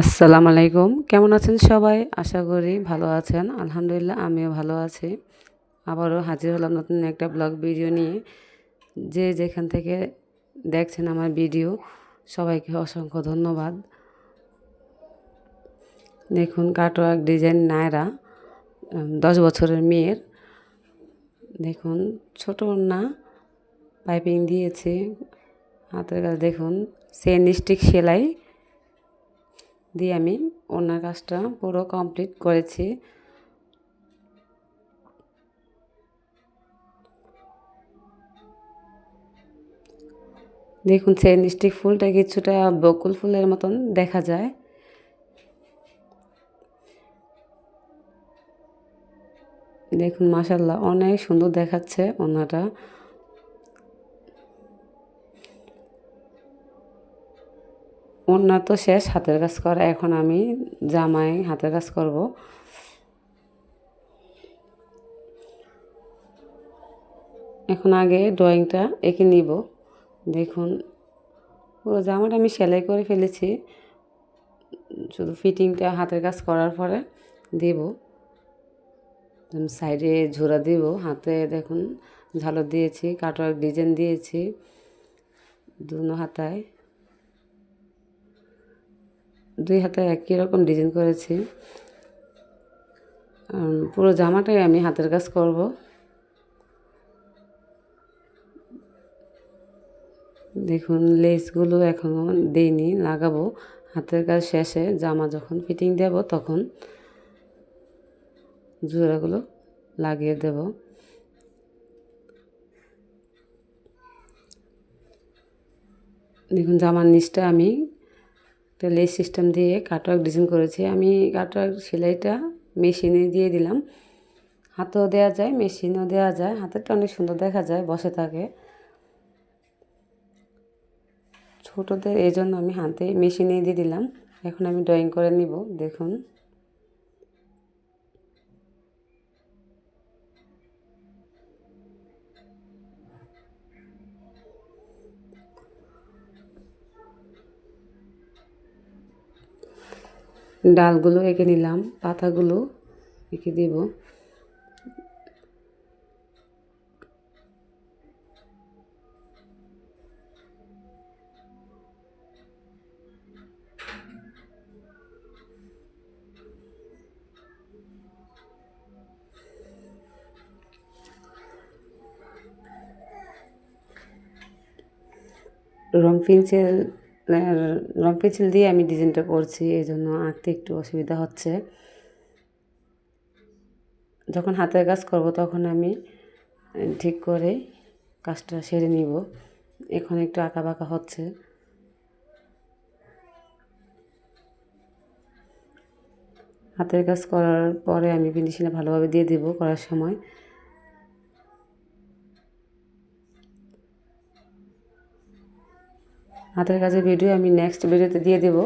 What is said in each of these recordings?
আসসালামু আলাইকুম। কেমন আছেন সবাই? আশা করি ভালো আছেন। আলহামদুলিল্লাহ, আমিও ভালো আছি। আবারও হাজির হলাম নতুন একটা ব্লগ ভিডিও নিয়ে। যে যেখান থেকে দেখছেন আমার ভিডিও, সবাইকে অসংখ্য ধন্যবাদ। দেখুন কাটোয়াক ডিজাইন নায়রা দশ বছরের মেয়ের। দেখুন, ছোট না, পাইপিং দিয়েছে। হাতের কাছে দেখুন সেন স্টিক সেলাই দিয়ে আমি ওনার কাজটা পুরো কমপ্লিট করেছি। দেখুন চেন স্টিক ফুলটা কিছুটা বকুল ফুলের মতন দেখা যায়। দেখুন মাসাল্লাহ অনেক সুন্দর দেখাচ্ছে ওনাটা। ওনার তো শেষ, হাতের কাজ করা। এখন আমি জামাই, হাতের কাজ করব। এখন আগে ড্রয়িংটা এঁকে নিব। দেখুন, পুরো জামাটা আমি সেলাই করে ফেলেছি। শুধু ফিটিংটা হাতের কাজ করার পরে দেব। সাইডে ঝোরা দিব। হাতে দেখুন, ঝালর দিয়েছি কাটার ডিজাইন দিয়েছি। দুনো হাতায়। দুই হাতে একই রকম ডিজাইন করেছি। পুরো জামাটাই আমি হাতের কাজ করব। দেখুন লেসগুলো এখনও দেইনি, লাগাবো। হাতের কাজ শেষে জামা যখন ফিটিং দেব তখন জোড়াগুলো লাগিয়ে দেব। দেখুন, জামার নিচটা আমি একটা লেস সিস্টেম দিয়ে কাটওয়ার্ক ডিজাইন করেছি। আমি কাটওয়ার্ক সেলাইটা মেশিনে দিয়ে দিলাম। হাতেও দেওয়া যায়, মেশিনও দেওয়া যায়। হাতেরটা অনেক সুন্দর দেখা যায়, বসে থাকে। ছোটোদের এই জন্য আমি হাতে মেশিনে দিয়ে দিলাম। এখন আমি ড্রয়িং করে নিব, দেখুন। ডালগুলো এঁকে নিলাম পাতাগুলো এঁকে দেব। রং পেন্সিল রং পেন্সিল দিয়ে আমি ডিজাইনটা করছি এই জন্য আঁকতে একটু অসুবিধা হচ্ছে। যখন হাতের কাজ করব তখন আমি ঠিক করে কাজটা সেরে নিব। এখন একটু আঁকা বাঁকা হচ্ছে। হাতের কাজ করার পরে আমি ফিনিশিংটা ভালোভাবে দিয়ে দেবো করার সময়। হাতের কাজের ভিডিও আমি নেক্সট ভিডিওতে দিয়ে দেব।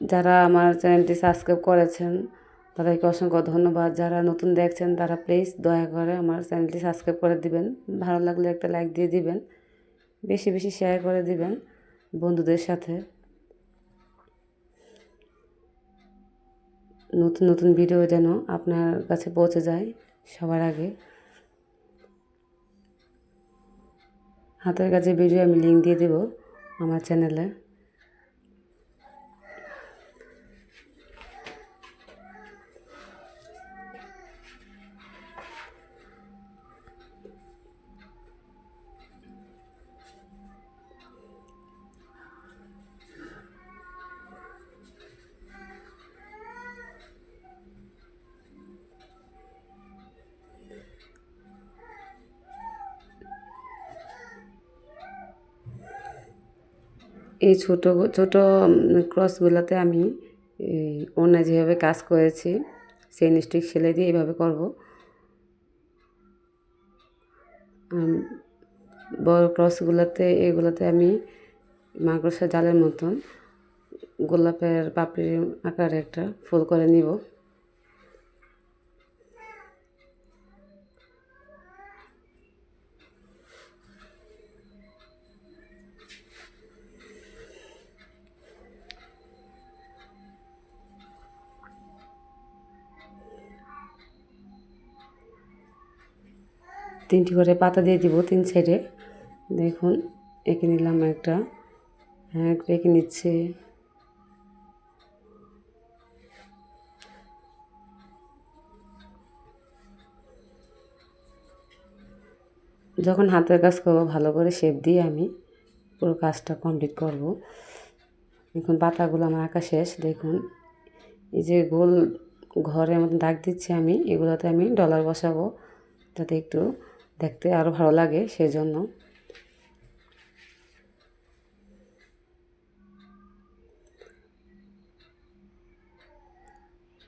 যারা আমার চ্যানেলটি সাবস্ক্রাইব করেছেন, তাদেরকে অসংখ্য ধন্যবাদ। যারা নতুন দেখছেন, তারা প্লিজ দয়া করে আমার চ্যানেলটি সাবস্ক্রাইব করে দিবেন। ভালো লাগলে একটা লাইক দিয়ে দিবেন, বেশি বেশি শেয়ার করে দিবেন বন্ধুদের সাথে। নতুন নতুন ভিডিও যেন আপনার কাছে পৌঁছে যায় সবার আগে। হাতের কাছে ভিডিও আমি লিঙ্ক দিয়ে দেবো আমার চ্যানেলে এই ছোটো ছোটো ক্রসগুলোতে আমি অন্য যেভাবে কাজ করেছি, সেই স্টিক সেলাই দিয়ে এইভাবে করব। বড় ক্রসগুলোতে এগুলোতে আমি মাকড়সা জালের মতন গোলাপের পাপড়ির আকারে একটা ফুল করে নিব। তিনটি করে পাতা দিয়ে দিব, তিন সাইডে। দেখুন, এঁকে নিলাম একটা। হ্যাঁ এঁকে নিচ্ছে। যখন হাতের কাজ করব, ভালো করে শেপ দিয়ে আমি পুরো কাজটা কমপ্লিট করব। দেখুন, পাতাগুলো আমার আঁকা শেষ। দেখুন, এই যে গোল ঘরের মতন দাগ দিচ্ছি আমি, এগুলোতে আমি ডলার বসাবো। যাতে একটু দেখতে আরও ভালো লাগে সেজন্য।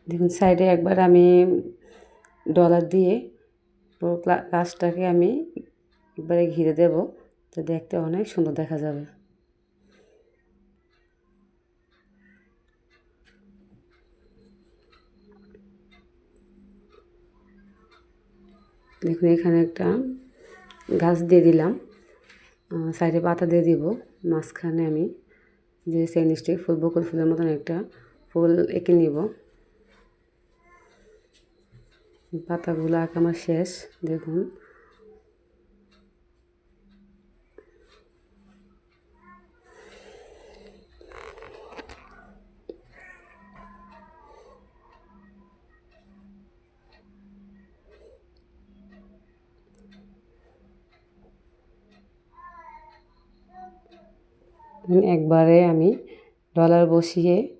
দেখুন, সাইডে একবার আমি ডলার দিয়ে পুরো গাছটাকে আমি একবারে ঘিরে দেব, তো দেখতে অনেক সুন্দর দেখা যাবে। দেখুন এখানে একটা গাছ দিয়ে দিলাম। সাইডে পাতা দিয়ে দিব। মাঝখানে আমি যে সেন স্টিক ফুল বকুল ফুলের মতন একটা ফুল এঁকে নিব। পাতাগুলো আঁকা আমার শেষ দেখুন, একবারে আমি ডলার বসিয়ে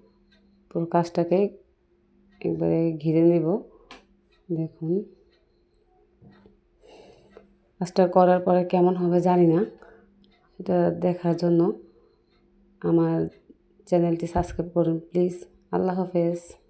পুরো কাজটাকে একবারে ঘিরে নেব। দেখুন। কাজটা করার পরে কেমন হবে জানি না। সেটা দেখার জন্য আমার চ্যানেলটি সাবস্ক্রাইব করুন, প্লিজ। আল্লাহ হাফেজ।